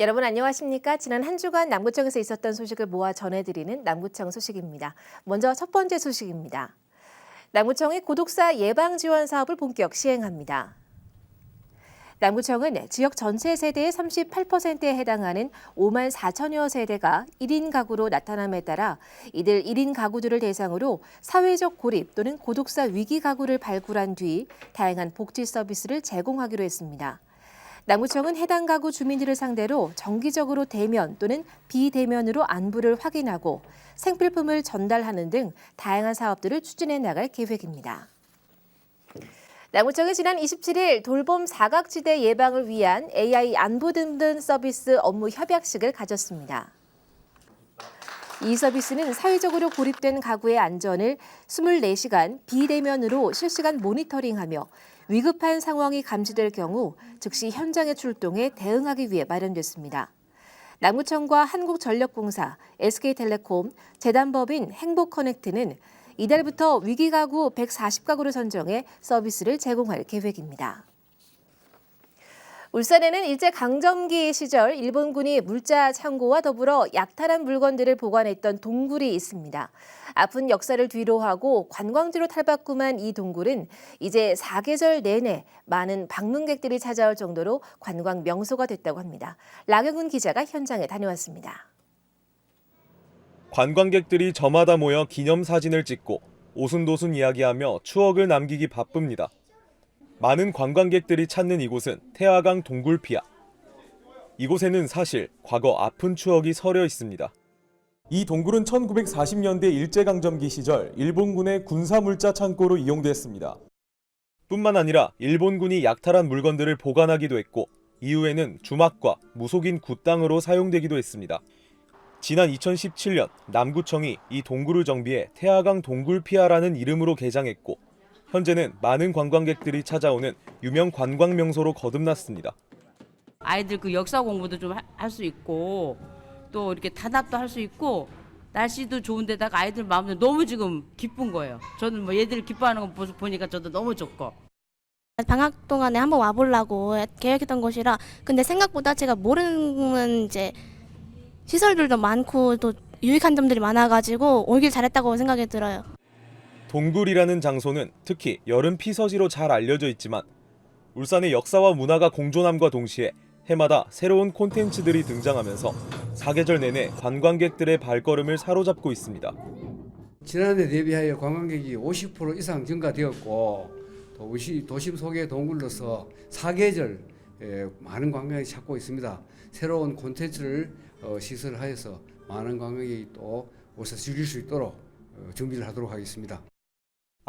여러분 안녕하십니까? 지난 한 주간 남구청에서 있었던 소식을 모아 전해드리는 남구청 소식입니다. 먼저 첫 번째 소식입니다. 남구청이 고독사 예방 지원 사업을 본격 시행합니다. 남구청은 지역 전체 세대의 38%에 해당하는 5만 4천여 세대가 1인 가구로 나타남에 따라 이들 1인 가구들을 대상으로 사회적 고립 또는 고독사 위기 가구를 발굴한 뒤 다양한 복지 서비스를 제공하기로 했습니다. 남구청은 해당 가구 주민들을 상대로 정기적으로 대면 또는 비대면으로 안부를 확인하고 생필품을 전달하는 등 다양한 사업들을 추진해 나갈 계획입니다. 남구청이 지난 27일 돌봄 사각지대 예방을 위한 AI 안부 든든 서비스 업무 협약식을 가졌습니다. 이 서비스는 사회적으로 고립된 가구의 안전을 24시간 비대면으로 실시간 모니터링하며 위급한 상황이 감지될 경우 즉시 현장에 출동해 대응하기 위해 마련됐습니다. 남구청과 한국전력공사, SK텔레콤, 재단법인 행복커넥트는 이달부터 위기가구 140가구를 선정해 서비스를 제공할 계획입니다. 울산에는 일제 강점기 시절 일본군이 물자 창고와 더불어 약탈한 물건들을 보관했던 동굴이 있습니다. 아픈 역사를 뒤로하고 관광지로 탈바꿈한 이 동굴은 이제 사계절 내내 많은 방문객들이 찾아올 정도로 관광 명소가 됐다고 합니다. 락영훈 기자가 현장에 다녀왔습니다. 관광객들이 저마다 모여 기념사진을 찍고 오순도순 이야기하며 추억을 남기기 바쁩니다. 많은 관광객들이 찾는 이곳은 태화강 동굴피아. 이곳에는 사실 과거 아픈 추억이 서려 있습니다. 이 동굴은 1940년대 일제강점기 시절 일본군의 군사물자 창고로 이용됐습니다. 뿐만 아니라 일본군이 약탈한 물건들을 보관하기도 했고 이후에는 주막과 무속인 굿당으로 사용되기도 했습니다. 지난 2017년 남구청이 이 동굴을 정비해 태화강 동굴피아라는 이름으로 개장했고 현재는 많은 관광객들이 찾아오는 유명 관광 명소로 거듭났습니다. 아이들 그 역사 공부도 좀 할 수 있고 또 이렇게 단합도 할 수 있고 날씨도 좋은데다가 아이들 마음도 너무 지금 기쁜 거예요. 저는 뭐 얘들 기뻐하는 거 보니까 저도 너무 좋고. 방학 동안에 한번 와보려고 계획했던 곳이라 근데 생각보다 제가 모르는 이제 시설들도 많고 또 유익한 점들이 많아가지고 오길 잘했다고 생각이 들어요. 동굴이라는 장소는 특히 여름 피서지로 잘 알려져 있지만 울산의 역사와 문화가 공존함과 동시에 해마다 새로운 콘텐츠들이 등장하면서 사계절 내내 관광객들의 발걸음을 사로잡고 있습니다. 지난해 대비하여 관광객이 50% 이상 증가되었고 또 도시, 도심 속의 동굴로서 사계절 에, 많은 관광객이 찾고 있습니다. 새로운 콘텐츠를 어, 시설하여서 많은 관광객이 또 오서 즐길 수 있도록 어, 준비를 하도록 하겠습니다.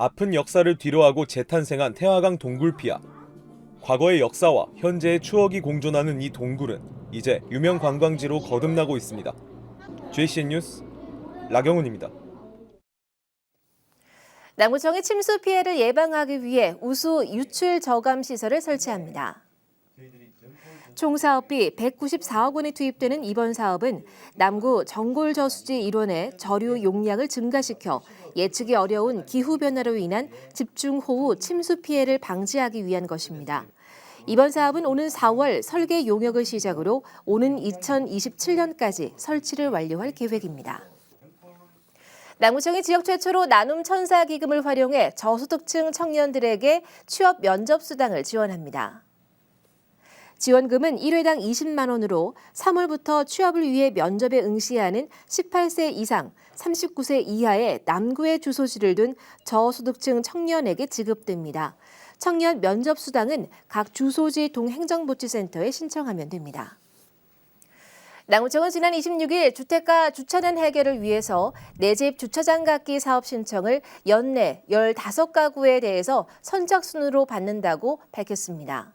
아픈 역사를 뒤로하고 재탄생한 태화강 동굴피아. 과거의 역사와 현재의 추억이 공존하는 이 동굴은 이제 유명 관광지로 거듭나고 있습니다. JCN 뉴스 라경훈입니다. 남구청이 침수 피해를 예방하기 위해 우수 유출 저감 시설을 설치합니다. 총 사업비 194억 원이 투입되는 이번 사업은 남구 정골 저수지 일원의 저류 용량을 증가시켜 예측이 어려운 기후 변화로 인한 집중 호우 침수 피해를 방지하기 위한 것입니다. 이번 사업은 오는 4월 설계 용역을 시작으로 오는 2027년까지 설치를 완료할 계획입니다. 남구청이 지역 최초로 나눔 천사 기금을 활용해 저소득층 청년들에게 취업 면접 수당을 지원합니다. 지원금은 1회당 20만 원으로 3월부터 취업을 위해 면접에 응시하는 18세 이상, 39세 이하의 남구의 주소지를 둔 저소득층 청년에게 지급됩니다. 청년 면접 수당은 각 주소지 동행정복지센터에 신청하면 됩니다. 남구청은 지난 26일 주택가 주차난 해결을 위해서 내 집 주차장 갖기 사업 신청을 연내 15가구에 대해서 선착순으로 받는다고 밝혔습니다.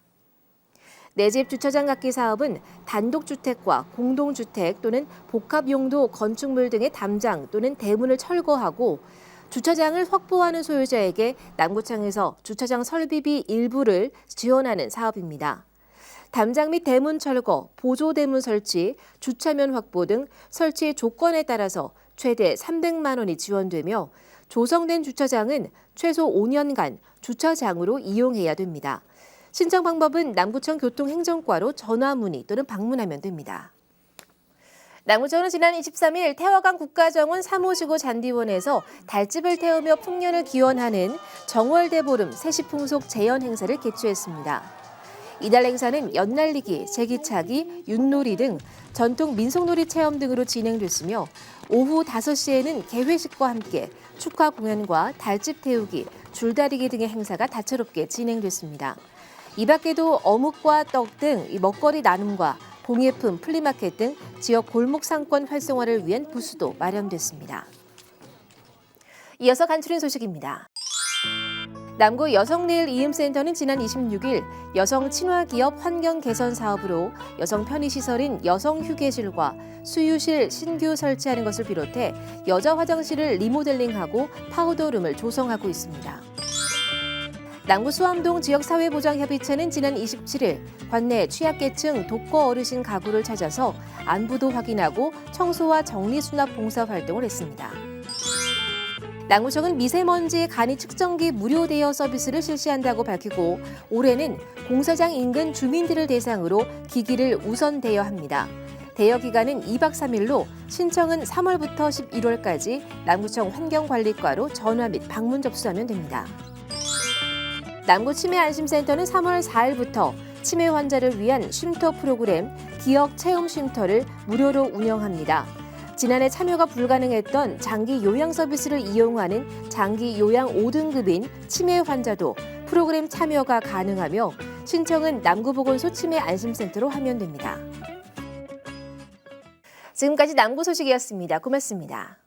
내 집 주차장 갖기 사업은 단독주택과 공동주택 또는 복합용도 건축물 등의 담장 또는 대문을 철거하고 주차장을 확보하는 소유자에게 남구청에서 주차장 설비비 일부를 지원하는 사업입니다. 담장 및 대문 철거, 보조 대문 설치, 주차면 확보 등 설치 조건에 따라서 최대 300만 원이 지원되며 조성된 주차장은 최소 5년간 주차장으로 이용해야 됩니다. 신청 방법은 남구청 교통행정과로 전화 문의 또는 방문하면 됩니다. 남구청은 지난 23일 태화강 국가정원 3호지구 잔디원에서 달집을 태우며 풍년을 기원하는 정월대보름 세시풍속 재현 행사를 개최했습니다. 이달 행사는 연날리기, 제기차기, 윷놀이 등 전통 민속놀이 체험 등으로 진행됐으며 오후 5시에는 개회식과 함께 축하 공연과 달집 태우기, 줄다리기 등의 행사가 다채롭게 진행됐습니다. 이 밖에도 어묵과 떡 등 먹거리 나눔과 공예품, 플리마켓 등 지역 골목 상권 활성화를 위한 부스도 마련됐습니다. 이어서 간추린 소식입니다. 남구 여성내일 이음센터는 지난 26일 여성 친화 기업 환경 개선 사업으로 여성 편의시설인 여성 휴게실과 수유실 신규 설치하는 것을 비롯해 여자 화장실을 리모델링하고 파우더룸을 조성하고 있습니다. 남구 수암동 지역사회보장협의체는 지난 27일 관내 취약계층 독거 어르신 가구를 찾아서 안부도 확인하고 청소와 정리수납 봉사 활동을 했습니다. 남구청은 미세먼지 간이 측정기 무료 대여 서비스를 실시한다고 밝히고 올해는 공사장 인근 주민들을 대상으로 기기를 우선 대여합니다. 대여 기간은 2박 3일로 신청은 3월부터 11월까지 남구청 환경관리과로 전화 및 방문 접수하면 됩니다. 남구 치매 안심센터는 3월 4일부터 치매 환자를 위한 쉼터 프로그램 기억 체험 쉼터를 무료로 운영합니다. 지난해 참여가 불가능했던 장기 요양 서비스를 이용하는 장기 요양 5등급인 치매 환자도 프로그램 참여가 가능하며 신청은 남구보건소 치매 안심센터로 하면 됩니다. 지금까지 남구 소식이었습니다. 고맙습니다.